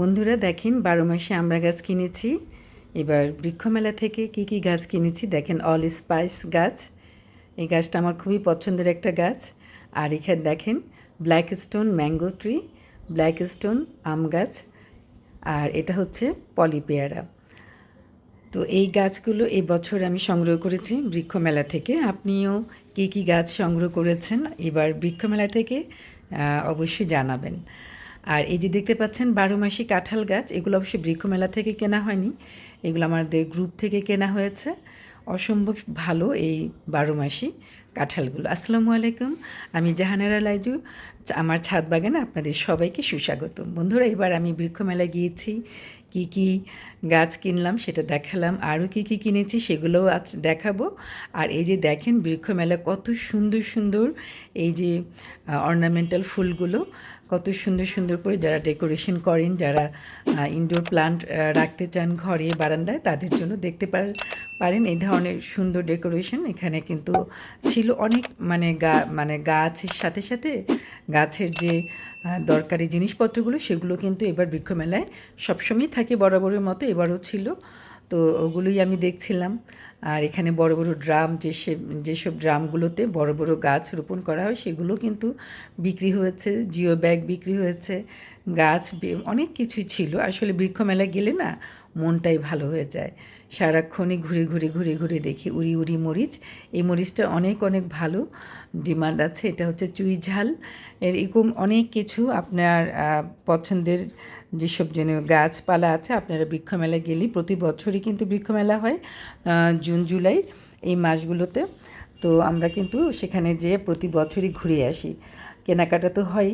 বন্ধুরা দেখেন, বারো মাসে আমরা গাছ কিনেছি। এবার বৃক্ষমেলা থেকে কি কি গাছ কিনেছি দেখেন অল স্পাইস গাছ। এই গাছটা আমার খুবই পছন্দের একটা গাছ। আর এখানে দেখেন black stone mango tree black stone আম গাছ। আর এটা হচ্ছে পলি পেয়ারা। তো এই গাছগুলো এই বছর আমি সংগ্রহ করেছি বৃক্ষমেলা থেকে। আপনিও কী কী গাছ সংগ্রহ করেছেন, এবার বৃক্ষমেলা থেকে অবশ্যই জানাবেন। আর এই যে দেখতে পাচ্ছেন বারো মাসি কাঁঠাল গাছ, এগুলো অবশ্যই বৃক্ষমেলা থেকে কেনা হয়নি। এগুলো আমাদের গ্রুপ থেকে কেনা হয়েছে। অসম্ভব ভালো এই বারো মাসি কাঁঠালগুলো। আসসালামু আলাইকুম, আমি জাহানারা লাইজু। আমার ছাদ বাগানে আপনাদের সবাইকে সুস্বাগত বন্ধুরা, এবার আমি বৃক্ষমেলায় গিয়েছি, কি কি গাছ কিনলাম সেটা দেখালাম, আরও কি কি কিনেছি সেগুলোও আজ দেখাবো। আর এই যে দেখেন বৃক্ষমেলা কত সুন্দর সুন্দর এই যে অর্নামেন্টাল ফুলগুলো কত সুন্দর সুন্দর করে যারা ডেকোরেশন করেন, যারা ইনডোর প্লান্ট রাখতে চান ঘরে, বারান্দায়, তাদের জন্য দেখতে পার, পারেন। এই ধরনের সুন্দর ডেকোরেশন এখানে কিন্তু ছিল অনেক মানে গা মানে গাছের সাথে সাথে, গাছের যে দরকারি জিনিসপত্রগুলো, সেগুলো কিন্তু এবার বৃক্ষমেলায় সবসময় থাকে বরাবরের মতো, এবারও ছিল। তো ওগুলোই আমি দেখছিলাম। আর এখানে বড় বড় ড্রাম যেসব যেসব ড্রামগুলোতে বড় বড় গাছ রোপণ করা হয়, সেগুলো কিন্তু বিক্রি হয়েছে, জিও ব্যাগ বিক্রি হয়েছে, গাছ অনেক কিছুই ছিল। আসলে বৃক্ষমেলা গেলে না মনটাই ভালো হয়ে যায়। সারাক্ষণই ঘুরে ঘুরে ঘুরে ঘুরে দেখি উড়ি উড়ি মরিচ। এই মরিচটা অনেক অনেক ভালো ডিমান্ড আছে। এটা হচ্ছে চুই ঝাল। এরকম অনেক কিছু আপনার পছন্দের যেসব যেন গাছপালা আছে, আপনারা বৃক্ষমেলা গেলেই প্রতি বছরই কিন্তু বৃক্ষমেলা হয় জুন, জুলাই এই মাসগুলোতে। তো আমরা কিন্তু সেখানে যেয়ে প্রতি বছরই ঘুরে আসি। কেনাকাটা তো হয়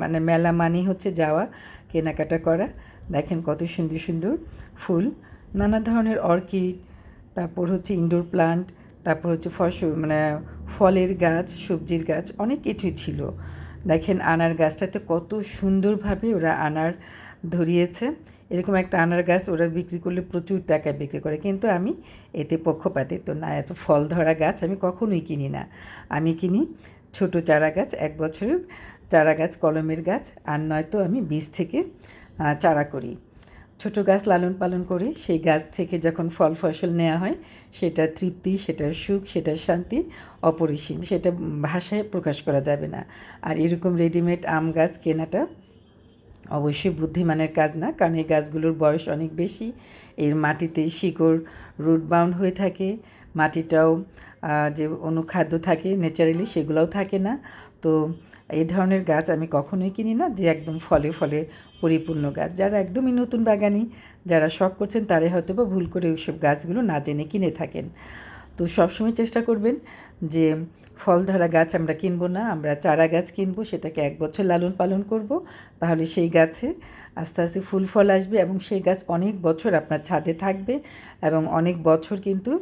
মানে মেলা মানেই হচ্ছে যাওয়া, কেনাকাটা করা। দেখেন কত সুন্দর সুন্দর ফুল, নানা ধরনের অর্কিড, তারপর হচ্ছে ইনডোর প্লান্ট তারপর হচ্ছে ফসল মানে ফলের গাছ, সবজির গাছ, অনেক কিছুই ছিল। দেখেন আনার গাছটাতে কত সুন্দরভাবে ওরা আনার ধরিয়েছে। এরকম একটা আনার গাছ ওরা বিক্রি করলে প্রচুর টাকায় বিক্রি করে। কিন্তু আমি এতে পক্ষপাতিত না, এত ফল ধরা গাছ আমি কখনোই কিনি না। আমি কিনি ছোট চারা গাছ, এক বছরের চারা গাছ, কলমের গাছ, আর নয়তো আমি বীজ থেকে চারা করি। ছোট গাছ লালন পালন করে সেই গাছ থেকে যখন ফল ফসল নেওয়া হয়, সেটা তৃপ্তি সেটার সুখ সেটার শান্তি, অপরিসীম, সেটা ভাষায় প্রকাশ করা যাবে না। আর এরকম রেডিমেড আম গাছ কেনাটা অবশ্যই বুদ্ধিমানের কাজ না, কারণ এই গাছগুলোর বয়স অনেক বেশি। এর মাটিতে শিকড় রুট বাউন্ড হয়ে থাকে, মাটিটাও যে অনুখাদ্য থাকে ন্যাচারালি সেগুলোও থাকে না। তো এই ধরনের গাছ আমি কখনোই কিনি না, যে একদম ফলে ফলে পরিপূর্ণ গাছ। যারা একদমই নতুন বাগানি, যারা শখ করছেন তারাই হয়তো বা ভুল করে ওইসব গাছগুলো না জেনে কিনে থাকেন। তো সবসময় চেষ্টা করবেন যে ফল ধরা গাছ আমরা কিনবো না, আমরা চারা গাছ কিনবো, সেটাকে এক বছর লালন পালন করব, তাহলে সেই গাছে আস্তে আস্তে ফুল ফল আসবে এবং সেই গাছ অনেক বছর আপনার ছাদে থাকবে এবং অনেক বছর কিন্তু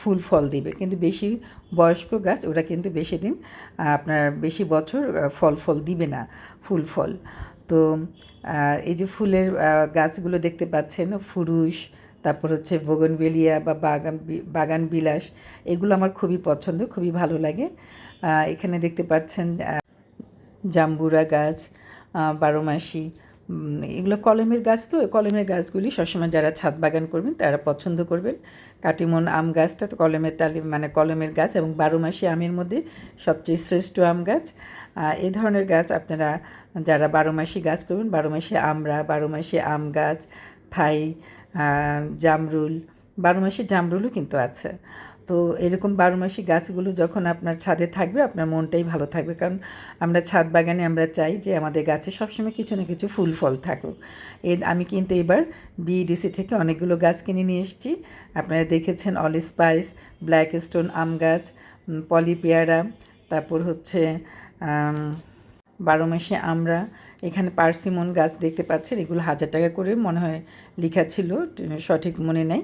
ফুল ফল দিবে। কিন্তু বেশি বয়স্ক গাছ ওরা কিন্তু বেশি দিন আপনার বেশি বছর ফল ফল দিবে না, ফুল ফল। তো এই যে ফুলের গাছগুলো দেখতে পাচ্ছেন, ফুরুষ তারপর হচ্ছে বোগনবেলিয়া বা বাগান বাগান বিলাস, এগুলো আমার খুবই পছন্দ, খুবই ভালো লাগে। এখানে দেখতে পাচ্ছেন জাম্বুরা গাছ বারোমাসি এগুলো কলমের গাছ তো কলমের গাছগুলি সবসময় যারা ছাদ বাগান করবেন, তারা পছন্দ করবেন। কাটিমন আম গাছটা তো কলমের তালি মানে কলমের গাছ এবং বারো মাসি আমের মধ্যে সবচেয়ে শ্রেষ্ঠ আম গাছ। এ ধরনের গাছ আপনারা, যারা বারো মাসি গাছ করবেন বারো মাসে আমরা বারো মাসে আম গাছ থাই জামরুল, বারো মাসে জামরুলও কিন্তু আছে। তো এরকম বারো মাসি গাছগুলো যখন আপনার ছাদে থাকবে, আপনার মনটাই ভালো থাকবে। কারণ আমরা ছাদ বাগানে আমরা চাই যে আমাদের গাছে সবসময় কিছু না কিছু ফুল, ফল থাকুক। এ, আমি কিন্তু এবার বিডিসি থেকে অনেকগুলো গাছ কিনে নিয়ে এসেছি। আপনারা দেখেছেন অল স্পাইস, ব্ল্যাক স্টোন আম গাছ পলি পেয়ারা, তারপর হচ্ছে বারো মাসে আমরা এখানে পার্সিমন গাছ দেখতে পাচ্ছেন। এগুলো হাজার টাকা করে মনে হয় লেখা ছিল, সঠিক মনে নেই।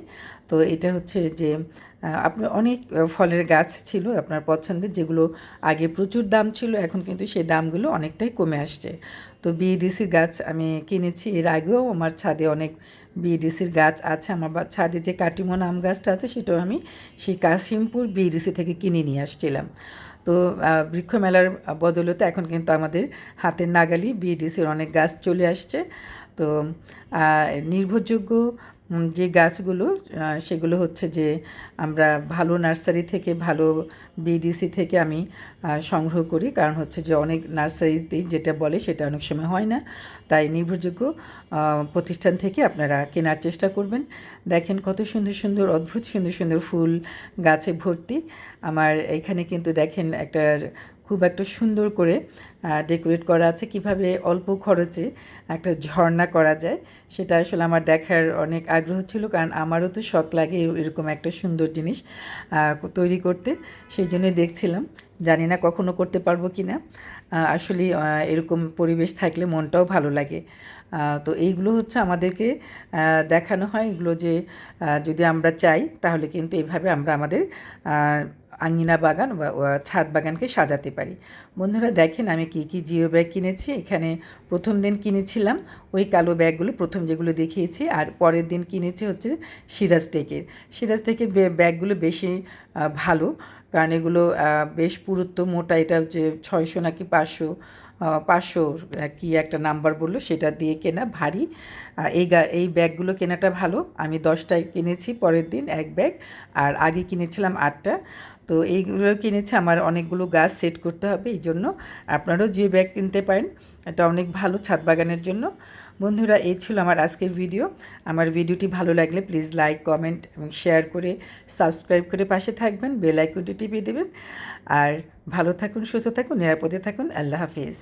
তো এটা হচ্ছে যে আপনার অনেক ফলের গাছ ছিল আপনার পছন্দের, যেগুলো আগে প্রচুর দাম ছিল, এখন কিন্তু সেই দামগুলো অনেকটাই কমে আসছে। তো বিডিসির গাছ আমি কিনেছি, এর আগেও আমার ছাদে অনেক বিডিসির গাছ আছে, আমার বা- ছাদে যে কাটিমন আম গাছটা আছে, সেটাও আমি সেই কাশিমপুর বিডিসি থেকে কিনে নিয়ে আসছিলাম। তো বৃক্ষমেলার বদলতে এখন কিন্তু আমাদের হাতের নাগালি বিডিসির অনেক গাছ চলে আসছে। তো নির্ভরযোগ্য যে গাছগুলো সেগুলো হচ্ছে যে আমরা ভালো নার্সারি থেকে, ভালো বিডিসি থেকে আমি সংগ্রহ করি। কারণ হচ্ছে যে অনেক নার্সারিতেই যেটা বলে সেটা অনেক সময় হয় না। তাই নির্ভরযোগ্য প্রতিষ্ঠান থেকে আপনারা কেনার চেষ্টা করবেন। দেখেন কত সুন্দর সুন্দর, অদ্ভুত সুন্দর সুন্দর ফুল গাছে ভর্তি। আমার এখানে কিন্তু দেখেন একটা খুব একটা সুন্দর করে ডেকোরেট করা আছে। কীভাবে অল্প খরচে একটা ঝর্ণা করা যায়, সেটা আসলে আমার দেখার অনেক আগ্রহ ছিল, কারণ আমারও তো শখ লাগে এরকম একটা সুন্দর জিনিস তৈরি করতে। সেই জন্যই দেখছিলাম। জানি না কখনো করতে পারব কি না। আসলে এরকম পরিবেশ থাকলে মনটাও ভালো লাগে। তো এইগুলো হচ্ছে আমাদেরকে দেখানো হয়। এগুলো যে যদি আমরা চাই, তাহলে কিন্তু এইভাবে আমরা আমাদের আঙিনা বাগান বা ছাদ বাগানকে সাজাতে পারি। বন্ধুরা দেখেন আমি কি কি জিও ব্যাগ কিনেছি। এখানে প্রথম দিন কিনেছিলাম। ওই কালো ব্যাগগুলো প্রথম যেগুলো দেখিয়েছি আর পরের দিন কিনেছি হচ্ছে সিরাজ টেকের। সিরাজ টেকের ব্যাগগুলো বেশি ভালো। কারণ এগুলো বেশ পুরুত্ব মোটা। এটা হচ্ছে ছয়শো নাকি পাঁচশো পাঁচশো কি একটা নাম্বার বলল, সেটা দিয়ে কেনা ভারী। এই গা, এই ব্যাগগুলো কেনাটা ভালো। আমি দশটায় কিনেছি, পরের দিন এক ব্যাগ, আর আগে কিনেছিলাম আটটা। তো এইগুলো কিনেছি, আমার অনেকগুলো গাছ সেট করতে হবে এই জন্য আপনারাও যে ব্যাগ কিনতে পারেন, এটা অনেক ভালো, ছাদ বাগানের জন্য। বন্ধুরা, এই ছিল আমার আজকের ভিডিও আমার ভিডিওটি ভালো লাগলে প্লিজ লাইক কমেন্ট এবং শেয়ার করে সাবস্ক্রাইব করে পাশে থাকবেন বেল আইকনটি টিপে দেবেন। আর ভালো থাকুন, সুস্থ থাকুন, নিরাপদে থাকুন। আল্লাহ হাফিজ।